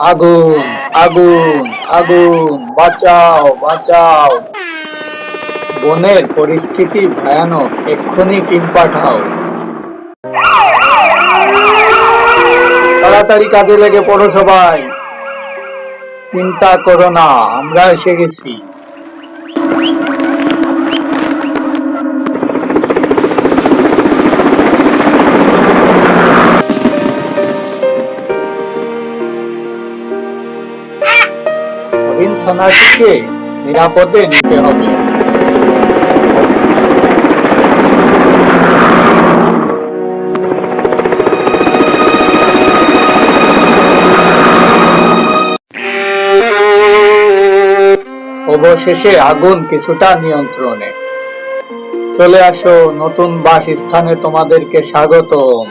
আগুন আগুন আগুন, বাঁচাও বাঁচাও। বনের পরিস্থিতি ভয়ানক, এক্ষুনি টিম পাঠাও। তাড়াতাড়ি কাজে লেগে পড়ো সবাই। চিন্তা করো না, আমরা এসে গেছি। হরিণ সোনাটিকে নিরাপদে নিতে হবে। অবশেষে আগুন কিছুটা নিয়ন্ত্রণে। চলে আসো নতুন বাসস্থানে তোমাদেরকে স্বাগতম।